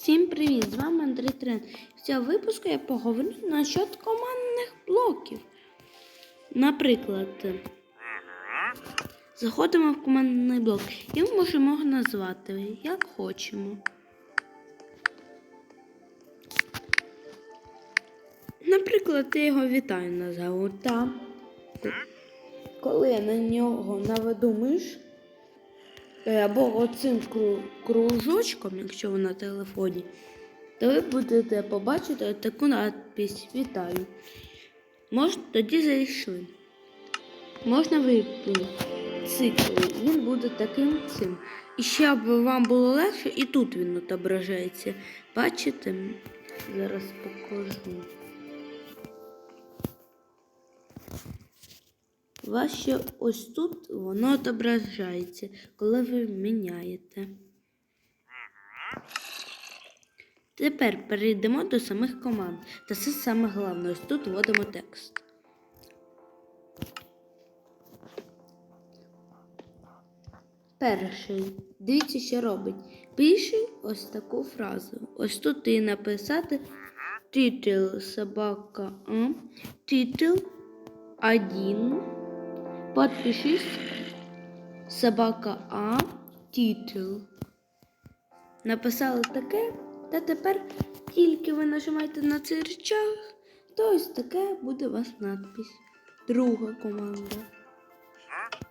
Всім привіт! З вами Андрій Трен. В цьому випуску я поговорю насчет командних блоків. Наприклад, заходимо в командний блок і ми можемо його назвати як хочемо. Наприклад, я його вітаю назову. Та коли я на нього наведу миш, або оцим кружочком, якщо ви на телефоні, то ви будете побачити таку надпись Вітаю. Можна тоді зайшли. Можна вийти цикл, він буде таким цим. І ще аби вам було легше, і тут він отображається. Бачите? Зараз покажу. Ще ось тут воно отображається, коли ви міняєте. Тепер перейдемо до самих команд. Та це саме головне. Ось тут вводимо текст. Перший. Дивіться, що робить. Пише ось таку фразу. Ось тут і написати титул собака титул 1. Подпишись собака А, титул. Написали таке, та тепер тільки ви нажимаєте на цей рычаг, то ось таке буде у вас надпись. Друга команда,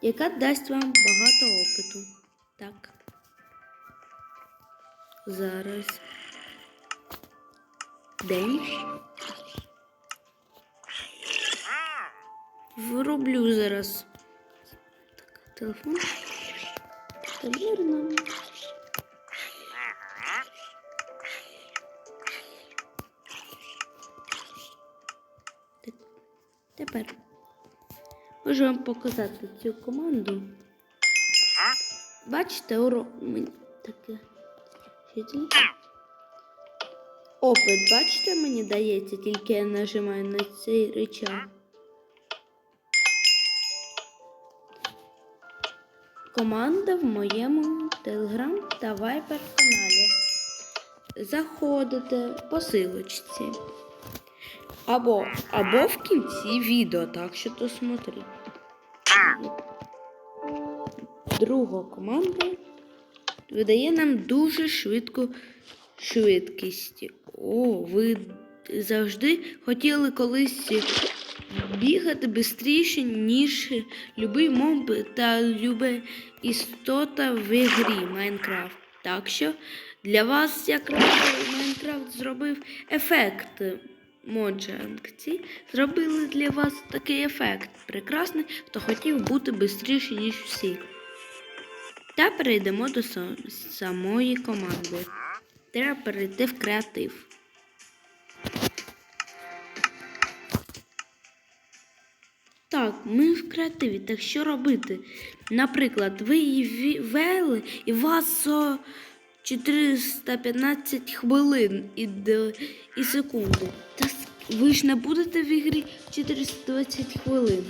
яка дасть вам багато опиту. Так. Зараз. День. Вроблю зараз. Так, телефон. Тамірно. Так. Тепер можу вам показати цю команду. Бачите, уро... мені таке. Що тільки? Опит, бачите, мені дається, тільки я нажимаю на цей рычаг. Команда в моєму телеграм та вайбер каналі. Заходите по силочці. Або, або в кінці відео, так що то смотри. Друга команда видає нам дуже швидку швидкість. О, ви завжди хотіли колись бігати швидше, ніж любий моб та люба істота в грі Майнкрафт. Так що для вас якраз Майнкрафт зробив ефект. Моджанкці зробили для вас такий ефект прекрасний, хто хотів бути швидше, ніж всі. Та перейдемо до самої команди. Треба перейти в креатив. Так, ми в креативі. Так що робити? Наприклад, ви її ввели і у вас 415 хвилин і, і секунди. Та с- ви ж не будете в ігрі 420 хвилин.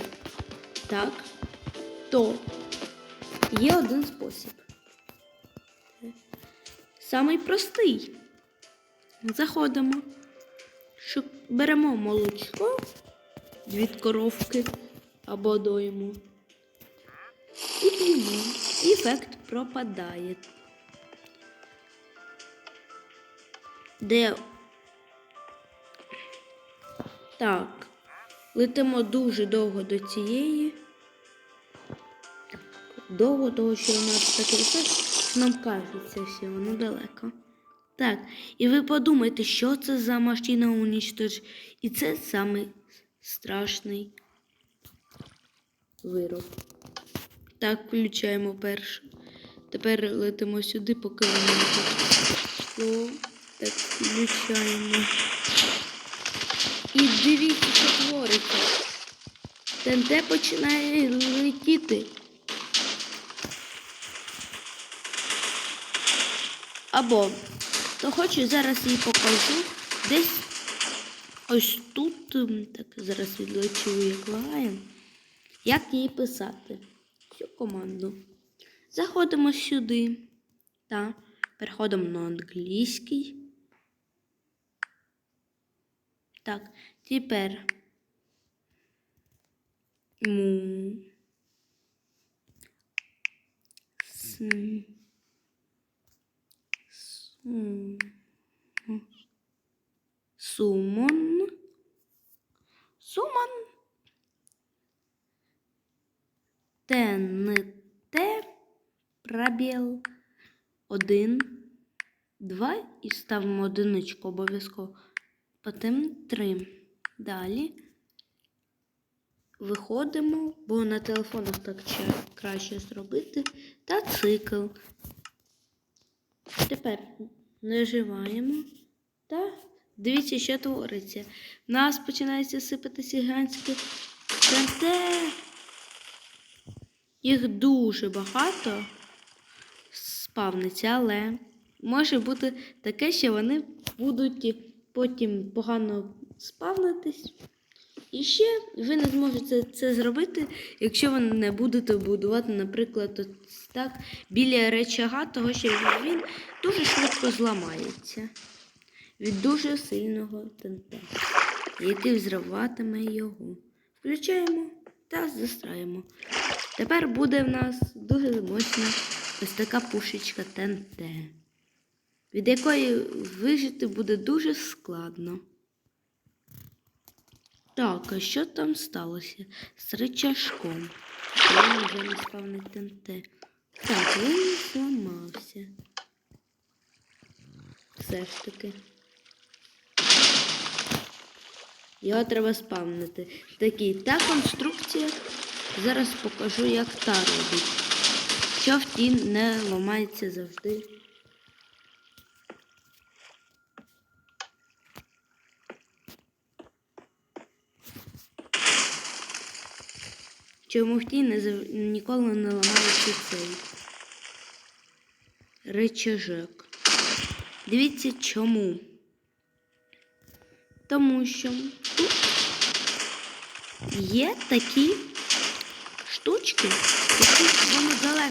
Так? То є один спосіб. Самий простий. Заходимо. Беремо молочко від коровки або дойму. І. І ефект пропадає. Де так, летимо дуже довго до цієї. Довго того, що у нас такий ефект, нам кажеться, що воно далеко. Так, і ви подумайте, що це за машина унічтож. І це самий страшний вироб. Так, включаємо першу. Тепер летимо сюди, поки воно не. Так, включаємо. І дивіться, що твориться. ТНТ починає летіти. Або, то хочу зараз їй покажу. Десь ось тут, так, зараз відлечу, як лагає як її писати. Цю команду. Заходимо сюди та переходимо на англійський. Так, тепер му. Сум. Сумон. Сумон. ТНТ. Пробіл. Один. Два. І ставимо одиничку обов'язково. Потім три. Далі. Виходимо, бо на телефонах так краще зробити. Та цикл. Тепер наживаємо та дивіться, що твориться. В нас починається сипатися гігантське ТНТ. Їх дуже багато спавниться, але може бути таке, що вони будуть потім погано спавнитись. І ще ви не зможете це зробити, якщо ви не будете будувати, наприклад, так біля речага, того що він дуже швидко зламається від дуже сильного ТНТ, який взриватиме його. Включаємо та застраємо. Тепер буде в нас дуже мощна ось така пушечка ТНТ, від якої вижити буде дуже складно. Так, а що там сталося з рычажком? Він вже не спавний ТНТ. Так, він зламався. Все ж таки. Його треба спавнити. Такий та конструкція. Зараз покажу, як та робить. Тій не ламається завжди. Чому в тій не зав- ніколи не ламається цей речажок. Дивіться чому. Тому що тут є такі штучки, які вони далеко